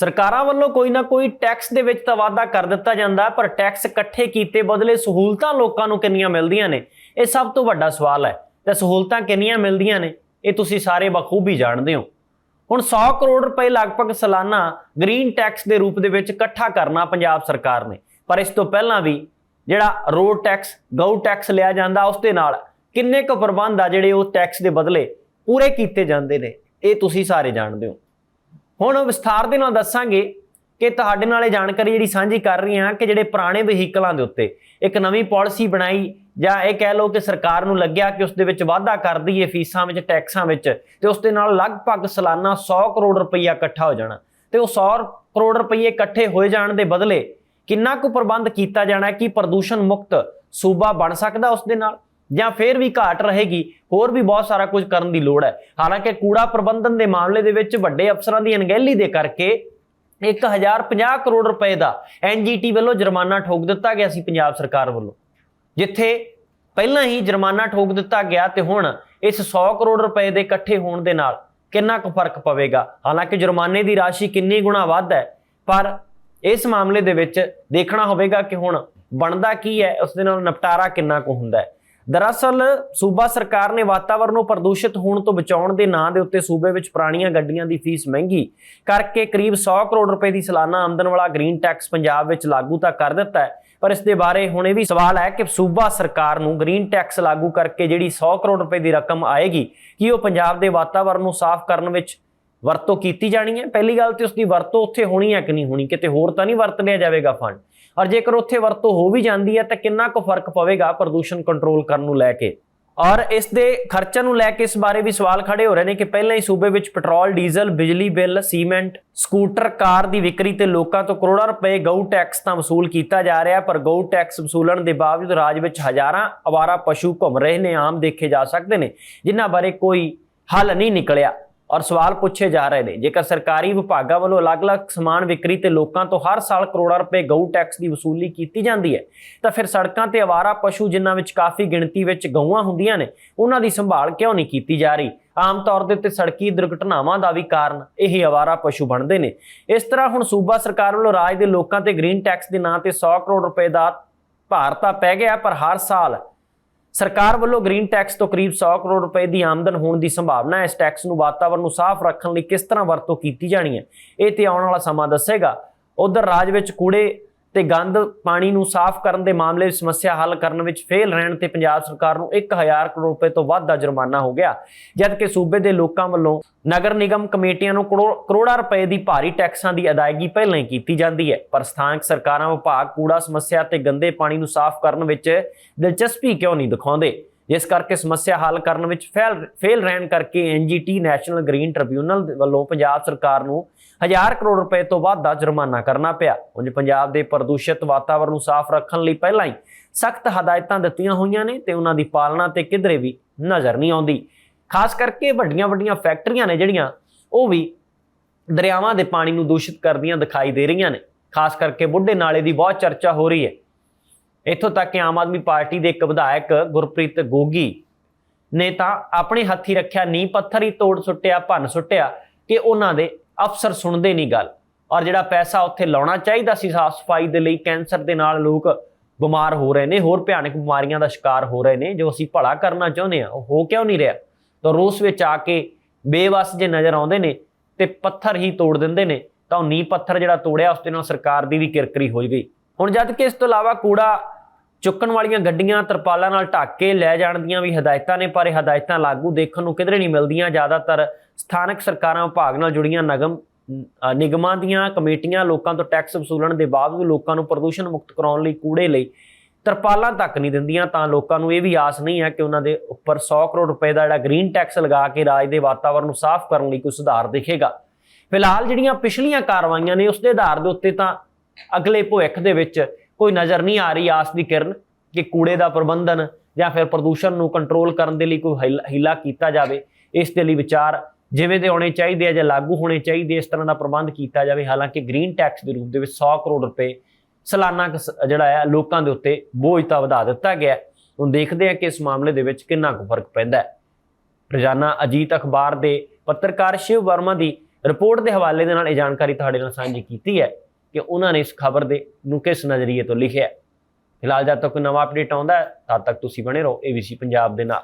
ਸਰਕਾਰਾਂ ਵੱਲੋਂ ਕੋਈ ਨਾ ਕੋਈ ਟੈਕਸ ਦੇ ਵਿੱਚ ਤਾਂ ਵਾਅਦਾ ਕਰ ਦਿੱਤਾ ਜਾਂਦਾ, ਪਰ ਟੈਕਸ ਇਕੱਠੇ ਕੀਤੇ ਬਦਲੇ ਸਹੂਲਤਾਂ ਲੋਕਾਂ ਨੂੰ ਕਿੰਨੀਆਂ ਮਿਲਦੀਆਂ ਨੇ? ਇਹ ਸਭ ਤੋਂ ਵੱਡਾ ਸਵਾਲ ਹੈ। ਤੇ ਸਹੂਲਤਾਂ ਕਿੰਨੀਆਂ ਮਿਲਦੀਆਂ ਨੇ? ਇਹ ਤੁਸੀਂ ਸਾਰੇ ਬਖੂਬੀ ਜਾਣਦੇ ਹੋ। ਹੁਣ 100 ਕਰੋੜ ਰੁਪਏ ਲਗਭਗ ਸਾਲਾਨਾ ਗ੍ਰੀਨ ਟੈਕਸ ਦੇ ਰੂਪ ਦੇ ਵਿੱਚ ਇਕੱਠਾ ਕਰਨਾ ਪੰਜਾਬ ਸਰਕਾਰ ਨੇ। ਪਰ ਇਸ ਤੋਂ ਪਹਿਲਾਂ ਵੀ ਜਿਹੜਾ ਰੋਡ ਟੈਕਸ, ਗਊ ਟੈਕਸ ਲਿਆ ਜਾਂਦਾ, ਉਸ ਦੇ ਨਾਲ ਕਿੰਨੇ ਕੁ ਪ੍ਰਬੰਧ ਆ ਜਿਹੜੇ ਉਹ ਟੈਕਸ ਦੇ ਬਦਲੇ ਪੂਰੇ ਕੀਤੇ ਜਾਂਦੇ ਨੇ? ਇਹ ਤੁਸੀਂ ਸਾਰੇ ਜਾਣਦੇ ਹੋ। ਹੁਣ ਵਿਸਥਾਰ ਦੇ ਨਾਲ ਦੱਸਾਂਗੇ ਕਿ ਤੁਹਾਡੇ ਨਾਲ ਇਹ ਜਾਣਕਾਰੀ ਜਿਹੜੀ ਸਾਂਝੀ ਕਰ ਰਹੀ ਹਾਂ ਕਿ ਜਿਹੜੇ ਪੁਰਾਣੇ ਵਹੀਕਲਾਂ ਦੇ ਉੱਤੇ ਇੱਕ ਨਵੀਂ ਪਾਲਿਸੀ ਬਣਾਈ ਜਾਂ ਇਹ ਕਹਿ ਲਓ ਕਿ ਸਰਕਾਰ ਨੂੰ ਲੱਗਿਆ ਕਿ ਉਸ ਦੇ ਵਿੱਚ ਵਾਧਾ ਕਰ ਦਈਏ ਫੀਸਾਂ ਵਿੱਚ, ਟੈਕਸਾਂ ਵਿੱਚ, ਤੇ ਉਸ ਦੇ ਨਾਲ ਲਗਭਗ ਸਾਲਾਨਾ 100 ਕਰੋੜ ਰੁਪਈਆ ਇਕੱਠਾ ਹੋ ਜਾਣਾ। ਤੇ ਉਹ 100 ਕਰੋੜ ਰੁਪਈਏ ਇਕੱਠੇ ਹੋਏ ਜਾਣ ਦੇ ਬਦਲੇ ਕਿੰਨਾ ਕੁ ਪ੍ਰਬੰਧ ਕੀਤਾ ਜਾਣਾ, ਕਿ ਪ੍ਰਦੂਸ਼ਣ ਮੁਕਤ ਸੂਬਾ ਬਣ ਸਕਦਾ ਉਸ ਦੇ ਨਾਲ? ਜਾਂ ਫਿਰ ਵੀ ਘਾਟ ਰਹੇਗੀ, ਹੋਰ ਵੀ ਬਹੁਤ ਸਾਰਾ ਕੁਝ ਕਰਨ ਦੀ ਲੋੜ ਹੈ। ਹਾਲਾਂਕਿ ਕੂੜਾ ਪ੍ਰਬੰਧਨ ਦੇ ਮਾਮਲੇ ਦੇ ਵਿੱਚ ਵੱਡੇ ਅਫਸਰਾਂ ਦੀ ਅਣਗਹਿਲੀ ਦੇ ਕਰਕੇ 1050 ਕਰੋੜ ਰੁਪਏ ਦਾ ਐਨਜੀਟੀ ਵੱਲੋਂ ਜੁਰਮਾਨਾ ਠੋਕ ਦਿੱਤਾ ਗਿਆ ਸੀ ਪੰਜਾਬ ਸਰਕਾਰ ਵੱਲੋਂ। ਜਿੱਥੇ ਪਹਿਲਾਂ ਹੀ ਜੁਰਮਾਨਾ ਠੋਕ ਦਿੱਤਾ ਗਿਆ ਤੇ ਹੁਣ ਇਸ 100 ਕਰੋੜ ਰੁਪਏ ਦੇ ਇਕੱਠੇ ਹੋਣ ਦੇ ਨਾਲ ਕਿੰਨਾ ਕੁ ਫ਼ਰਕ ਪਵੇਗਾ? ਹਾਲਾਂਕਿ ਜੁਰਮਾਨੇ ਦੀ ਰਾਸ਼ੀ ਕਿੰਨੀ ਗੁਣਾ ਵੱਧ ਹੈ, ਪਰ ਇਸ ਮਾਮਲੇ ਦੇ ਵਿੱਚ ਦੇਖਣਾ ਹੋਵੇਗਾ ਕਿ ਹੁਣ ਬਣਦਾ ਕੀ ਹੈ, ਉਸ ਦੇ ਨਾਲ ਨਿਪਟਾਰਾ ਕਿੰਨਾ ਕੁ ਹੁੰਦਾ ਹੈ। ਦਰਅਸਲ ਸੂਬਾ ਸਰਕਾਰ ਨੇ ਵਾਤਾਵਰਣ ਨੂੰ ਪ੍ਰਦੂਸ਼ਿਤ ਹੋਣ ਤੋਂ ਬਚਾਉਣ ਦੇ ਨਾਂ ਦੇ ਉੱਤੇ ਸੂਬੇ ਵਿੱਚ ਪੁਰਾਣੀਆਂ ਗੱਡੀਆਂ ਦੀ ਫੀਸ ਮਹਿੰਗੀ ਕਰਕੇ ਕਰੀਬ 100 ਕਰੋੜ ਰੁਪਏ ਦੀ ਸਾਲਾਨਾ ਆਮਦਨ ਵਾਲਾ ਗ੍ਰੀਨ ਟੈਕਸ ਪੰਜਾਬ ਵਿੱਚ ਲਾਗੂ ਤਾਂ ਕਰ ਦਿੱਤਾ ਹੈ, ਪਰ ਇਸ ਦੇ ਬਾਰੇ ਹੁਣ ਇਹ ਵੀ ਸਵਾਲ ਹੈ ਕਿ ਸੂਬਾ ਸਰਕਾਰ ਨੂੰ ਗ੍ਰੀਨ ਟੈਕਸ ਲਾਗੂ ਕਰਕੇ ਜਿਹੜੀ 100 ਕਰੋੜ ਰੁਪਏ ਦੀ ਰਕਮ ਆਏਗੀ, ਕੀ ਉਹ ਪੰਜਾਬ ਦੇ ਵਾਤਾਵਰਣ ਨੂੰ ਸਾਫ਼ ਕਰਨ ਵਿੱਚ ਵਰਤੋਂ ਕੀਤੀ ਜਾਣੀ ਹੈ। ਪਹਿਲੀ ਗੱਲ ਤੇ ਉਸ ਦੀ ਵਰਤੋਂ ਉੱਥੇ ਹੋਣੀ ਹੈ ਕਿ ਨਹੀਂ ਹੋਣੀ, ਕਿਤੇ ਹੋਰ ਤਾਂ ਨਹੀਂ ਵਰਤ ਲਿਆ ਜਾਵੇਗਾ ਫੰਡ। ਔਰ ਜੇਕਰ ਉੱਥੇ ਵਰਤੋਂ ਹੋ ਵੀ ਜਾਂਦੀ ਹੈ ਤਾਂ ਕਿੰਨਾ ਕੁ ਫ਼ਰਕ ਪਵੇਗਾ ਪ੍ਰਦੂਸ਼ਣ ਕੰਟਰੋਲ ਕਰਨ ਨੂੰ ਲੈ ਕੇ? ਔਰ ਇਸ ਦੇ ਖਰਚਿਆਂ ਨੂੰ ਲੈ ਕੇ ਇਸ ਬਾਰੇ ਵੀ ਸਵਾਲ ਖੜੇ ਹੋ ਰਹੇ ਨੇ ਕਿ ਪਹਿਲਾਂ ਹੀ ਸੂਬੇ ਵਿੱਚ ਪੈਟਰੋਲ, ਡੀਜ਼ਲ, ਬਿਜਲੀ ਬਿੱਲ, ਸੀਮੈਂਟ, ਸਕੂਟਰ, ਕਾਰ ਦੀ ਵਿਕਰੀ ਤੇ ਲੋਕਾਂ ਤੋਂ ਕਰੋੜਾਂ ਰੁਪਏ ਗਊ ਟੈਕਸ ਤਾਂ ਵਸੂਲ ਕੀਤਾ ਜਾ ਰਿਹਾ, ਪਰ ਗਊ ਟੈਕਸ ਵਸੂਲਣ ਦੇ ਬਾਵਜੂਦ ਰਾਜ ਵਿੱਚ ਹਜ਼ਾਰਾਂ ਅਵਾਰਾ ਪਸ਼ੂ ਘੁੰਮ ਰਹੇ ਨੇ, ਆਮ ਦੇਖੇ ਜਾ ਸਕਦੇ ਨੇ, ਜਿਨ੍ਹਾਂ ਬਾਰੇ ਕੋਈ ਹੱਲ ਨਹੀਂ ਨਿਕਲਿਆ। ਔਰ ਸਵਾਲ ਪੁੱਛੇ ਜਾ ਰਹੇ ਨੇ। ਜੇਕਰ ਸਰਕਾਰੀ ਵਿਭਾਗਾਂ ਵੱਲੋਂ ਅਲੱਗ-ਅਲੱਗ ਸਮਾਨ ਵਿਕਰੀ ਤੇ ਲੋਕਾਂ ਤੋਂ ਹਰ ਸਾਲ ਕਰੋੜਾਂ ਰੁਪਏ ਗਊ ਟੈਕਸ ਦੀ ਵਸੂਲੀ ਕੀਤੀ ਜਾਂਦੀ ਹੈ, ਤਾਂ ਫਿਰ ਸੜਕਾਂ ਤੇ ਆਵਾਰਾ ਪਸ਼ੂ ਜਿਨ੍ਹਾਂ ਵਿੱਚ ਕਾਫੀ ਗਿਣਤੀ ਵਿੱਚ ਗਊਆਂ ਹੁੰਦੀਆਂ ਨੇ, ਉਹਨਾਂ ਦੀ ਸੰਭਾਲ ਕਿਉਂ ਨਹੀਂ ਕੀਤੀ ਜਾ ਰਹੀ? ਆਮ ਤੌਰ ਦੇ ਉੱਤੇ ਸੜਕੀ ਦੁਰਘਟਨਾਵਾਂ ਦਾ ਵੀ ਕਾਰਨ ਇਹ ਆਵਾਰਾ ਪਸ਼ੂ ਬਣਦੇ ਨੇ। ਇਸ ਤਰ੍ਹਾਂ ਹੁਣ ਸੂਬਾ ਸਰਕਾਰ ਵੱਲੋਂ ਰਾਜ ਦੇ ਲੋਕਾਂ ਤੇ ਗ੍ਰੀਨ ਟੈਕਸ ਦੇ ਨਾਂ ਤੇ 100 ਕਰੋੜ ਰੁਪਏ ਦਾ ਭਾਰ ਤਾਂ ਪੈ ਗਿਆ, ਪਰ ਹਰ ਸਾਲ ਸਰਕਾਰ ਵੱਲੋਂ ਗ੍ਰੀਨ ਟੈਕਸ ਤੋਂ ਕਰੀਬ 100 ਕਰੋੜ ਰੁਪਏ ਦੀ ਆਮਦਨ ਹੋਣ ਦੀ ਸੰਭਾਵਨਾ ਹੈ। ਇਸ ਟੈਕਸ ਨੂੰ ਵਾਤਾਵਰਣ ਨੂੰ ਸਾਫ਼ ਰੱਖਣ ਲਈ ਕਿਸ ਤਰ੍ਹਾਂ ਵਰਤੋਂ ਕੀਤੀ ਜਾਣੀ ਹੈ? ਇਹ ਤੇ ਆਉਣ ਵਾਲਾ ਸਮਾਂ ਦੱਸੇਗਾ। ਉਧਰ ਰਾਜ ਵਿੱਚ ਕੂੜੇ ਤੇ ਗੰਦ ਪਾਣੀ ਨੂੰ ਸਾਫ਼ ਕਰਨ ਦੇ ਮਾਮਲੇ ਵਿੱਚ ਸਮੱਸਿਆ ਹੱਲ ਕਰਨ ਵਿੱਚ ਫੇਲ ਰਹਿਣ ਤੇ ਪੰਜਾਬ ਸਰਕਾਰ ਨੂੰ 1000 ਕਰੋੜ ਰੁਪਏ ਤੋਂ ਵੱਧ ਦਾ ਜੁਰਮਾਨਾ ਹੋ ਗਿਆ। ਜਦਕਿ ਸੂਬੇ ਦੇ ਲੋਕਾਂ ਵੱਲੋਂ ਨਗਰ ਨਿਗਮ ਕਮੇਟੀਆਂ ਨੂੰ ਕਰੋ- ਕਰੋੜਾਂ ਰੁਪਏ ਦੀ ਭਾਰੀ ਟੈਕਸਾਂ ਦੀ ਅਦਾਇਗੀ ਪਹਿਲਾਂ ਹੀ ਕੀਤੀ ਜਾਂਦੀ ਹੈ। ਪਰ ਸਥਾਨਕ ਸਰਕਾਰਾਂ ਵਿਭਾਗ ਕੂੜਾ, ਸਮੱਸਿਆ ਤੇ ਗੰਦੇ ਪਾਣੀ ਨੂੰ ਸਾਫ਼ ਕਰਨ ਵਿੱਚ ਦਿਲਚਸਪੀ ਕਿਉਂ ਨਹੀਂ ਦਿਖਾਉਂਦੇ? ਜਿਸ ਕਰਕੇ ਸਮੱਸਿਆ ਹੱਲ ਕਰਨ ਵਿੱਚ ਫੇਲ ਫੇਲ ਰਹਿਣ ਕਰਕੇ ਐਨਜੀਟੀ ਨੈਸ਼ਨਲ ਗ੍ਰੀਨ ਟ੍ਰਿਬਿਊਨਲ ਵੱਲੋਂ ਪੰਜਾਬ ਸਰਕਾਰ ਨੂੰ 1000 ਕਰੋੜ ਰੁਪਏ ਤੋਂ ਵੱਧ ਦਾ ਜੁਰਮਾਨਾ ਕਰਨਾ ਪਿਆ। ਉਂਝ ਪੰਜਾਬ ਦੇ ਪ੍ਰਦੂਸ਼ਿਤ ਵਾਤਾਵਰਣ ਨੂੰ ਸਾਫ਼ ਰੱਖਣ ਲਈ ਪਹਿਲਾਂ ਹੀ ਸਖਤ ਹਦਾਇਤਾਂ ਦਿੱਤੀਆਂ ਹੋਈਆਂ ਨੇ ਤੇ ਉਹਨਾਂ ਦੀ ਪਾਲਣਾ ਤੇ ਕਿਧਰੇ ਵੀ ਨਜ਼ਰ ਨਹੀਂ ਆਉਂਦੀ। ਖਾਸ ਕਰਕੇ ਵੱਡੀਆਂ-ਵੱਡੀਆਂ ਫੈਕਟਰੀਆਂ ਨੇ ਜਿਹੜੀਆਂ, ਉਹ ਵੀ ਦਰਿਆਵਾਂ ਦੇ ਪਾਣੀ ਨੂੰ ਦੂਸ਼ਿਤ ਕਰਦੀਆਂ ਦਿਖਾਈ ਦੇ ਰਹੀਆਂ ਨੇ। ਖਾਸ ਕਰਕੇ ਬੁੱਢੇ ਨਾਲੇ ਦੀ ਬਹੁਤ ਚਰਚਾ ਹੋ ਰਹੀ ਹੈ। ਇੱਥੋਂ ਤੱਕ ਕਿ ਆਮ ਆਦਮੀ ਪਾਰਟੀ ਦੇ ਇੱਕ ਵਿਧਾਇਕ ਗੁਰਪ੍ਰੀਤ ਗੋਗੀ ਨੇ ਤਾਂ ਆਪਣੇ ਹੱਥੀ ਰੱਖਿਆ ਨੀਂਹ ਪੱਥਰ ਹੀ ਤੋੜ ਸੁੱਟਿਆ, ਭੰਨ ਸੁੱਟਿਆ ਕਿ ਉਹਨਾਂ ਦੇ ਅਫਸਰ ਸੁਣਦੇ ਨਹੀਂ ਗੱਲ। ਔਰ ਜਿਹੜਾ ਪੈਸਾ ਉੱਥੇ ਲਾਉਣਾ ਚਾਹੀਦਾ ਸੀ ਸਾਫ਼ ਸਫ਼ਾਈ ਦੇ ਲਈ, ਕੈਂਸਰ ਦੇ ਨਾਲ ਲੋਕ ਬਿਮਾਰ ਹੋ ਰਹੇ ਨੇ, ਹੋਰ ਭਿਆਨਕ ਬਿਮਾਰੀਆਂ ਦਾ ਸ਼ਿਕਾਰ ਹੋ ਰਹੇ ਨੇ, ਜੋ ਅਸੀਂ ਭਲਾ ਕਰਨਾ ਚਾਹੁੰਦੇ ਆ ਉਹ ਹੋ ਕਿਉਂ ਨਹੀਂ ਰਿਹਾ? ਤਾਂ ਰੋਸ ਵਿੱਚ ਆ ਕੇ ਬੇਵਸ ਜੇ ਨਜ਼ਰ ਆਉਂਦੇ ਨੇ ਤੇ ਪੱਥਰ ਹੀ ਤੋੜ ਦਿੰਦੇ ਨੇ, ਤਾਂ ਉਹ ਨੀਂਹ ਪੱਥਰ ਜਿਹੜਾ ਤੋੜਿਆ, ਉਸ ਦੇ ਨਾਲ ਸਰਕਾਰ ਦੀ ਵੀ ਕਿਰਕਰੀ ਹੋ ਗਈ। ਹੁਣ ਜਦ ਕਿ ਇਸ ਤੋਂ ਇਲਾਵਾ ਕੂੜਾ ਚੁੱਕਣ ਵਾਲੀਆਂ ਗੱਡੀਆਂ ਤਰਪਾਲਾਂ ਨਾਲ ਢੱਕ ਕੇ ਲੈ ਜਾਣ ਦੀਆਂ ਵੀ ਹਦਾਇਤਾਂ ਨੇ, ਪਰ ਇਹ ਹਦਾਇਤਾਂ ਲਾਗੂ ਦੇਖਣ ਨੂੰ ਕਿਧਰੇ ਨਹੀਂ ਮਿਲਦੀਆਂ। ਜ਼ਿਆਦਾਤਰ ਸਥਾਨਕ ਸਰਕਾਰਾਂ ਵਿਭਾਗ ਨਾਲ ਜੁੜੀਆਂ ਨਗਮ ਨਿਗਮਾਂ ਦੀਆਂ ਕਮੇਟੀਆਂ ਲੋਕਾਂ ਤੋਂ ਟੈਕਸ ਵਸੂਲਣ ਦੇ ਬਾਵਜੂਦ ਲੋਕਾਂ ਨੂੰ ਪ੍ਰਦੂਸ਼ਣ ਮੁਕਤ ਕਰਾਉਣ ਲਈ ਕੂੜੇ ਲਈ ਤਰਪਾਲਾਂ ਤੱਕ ਨਹੀਂ ਦਿੰਦੀਆਂ, ਤਾਂ ਲੋਕਾਂ ਨੂੰ ਇਹ ਵੀ ਆਸ ਨਹੀਂ ਹੈ ਕਿ ਉਹਨਾਂ ਦੇ ਉੱਪਰ 100 ਕਰੋੜ ਰੁਪਏ ਦਾ ਜਿਹੜਾ ਗ੍ਰੀਨ ਟੈਕਸ ਲਗਾ ਕੇ ਰਾਜ ਦੇ ਵਾਤਾਵਰਣ ਨੂੰ ਸਾਫ਼ ਕਰਨ ਲਈ ਕੋਈ ਸੁਧਾਰ ਦਿਖੇਗਾ। ਫਿਲਹਾਲ ਜਿਹੜੀਆਂ ਪਿਛਲੀਆਂ ਕਾਰਵਾਈਆਂ ਨੇ, ਉਸ ਦੇ ਆਧਾਰ ਦੇ ਉੱਤੇ ਤਾਂ ਅਗਲੇ ਭਵਿੱਖ ਦੇ ਵਿੱਚ ਕੋਈ ਨਜ਼ਰ ਨਹੀਂ ਆ ਰਹੀ ਆਸ ਦੀ ਕਿਰਨ ਕਿ ਕੂੜੇ ਦਾ ਪ੍ਰਬੰਧਨ ਜਾਂ ਫਿਰ ਪ੍ਰਦੂਸ਼ਣ ਨੂੰ ਕੰਟਰੋਲ ਕਰਨ ਦੇ ਲਈ ਕੋਈ ਹੀਲ- ਹੀਲਾ ਕੀਤਾ ਜਾਵੇ। ਇਸ ਦੇ ਲਈ ਵਿਚਾਰ ਜਿਵੇਂ ਦੇ ਹੋਣੇ ਚਾਹੀਦੇ ਆ ਜਾਂ ਲਾਗੂ ਹੋਣੇ ਚਾਹੀਦੇ ਇਸ ਤਰ੍ਹਾਂ ਦਾ ਪ੍ਰਬੰਧ ਕੀਤਾ ਜਾਵੇ। ਹਾਲਾਂਕਿ ਗ੍ਰੀਨ ਟੈਕਸ ਦੇ ਰੂਪ ਦੇ ਵਿੱਚ 100 ਕਰੋੜ ਰੁਪਏ ਸਾਲਾਨਾ ਕੁ ਜਿਹੜਾ ਹੈ ਲੋਕਾਂ ਦੇ ਉੱਤੇ ਬੋਝ ਤਾਂ ਵਧਾ ਦਿੱਤਾ ਗਿਆ ਹੁਣ ਦੇਖਦੇ ਹਾਂ ਕਿ ਇਸ ਮਾਮਲੇ ਦੇ ਵਿੱਚ ਕਿੰਨਾ ਕੁ ਫ਼ਰਕ ਪੈਂਦਾ ਹੈ। ਰੋਜ਼ਾਨਾ ਅਜੀਤ ਅਖਬਾਰ ਦੇ ਪੱਤਰਕਾਰ ਸ਼ਿਵ ਵਰਮਾ ਦੀ ਰਿਪੋਰਟ ਦੇ ਹਵਾਲੇ ਦੇ ਨਾਲ ਇਹ ਜਾਣਕਾਰੀ ਤੁਹਾਡੇ ਨਾਲ ਸਾਂਝੀ ਕੀਤੀ ਹੈ। ਕਿ ਉਹਨਾਂ ਨੇ ਇਸ ਖਬਰ ਦੇ ਨੂੰ ਕਿਸ ਨਜ਼ਰੀਏ ਤੋਂ ਲਿਖਿਆ ਫਿਲਹਾਲ ਜਦ ਤੱਕ ਕੋਈ ਨਵਾਂ ਅਪਡੇਟ ਆਉਂਦਾ ਹੈ, ਤਦ ਤੱਕ ਤੁਸੀਂ ਬਣੇ ਰਹੋ ABC ਪੰਜਾਬ ਦੇ ਨਾਲ।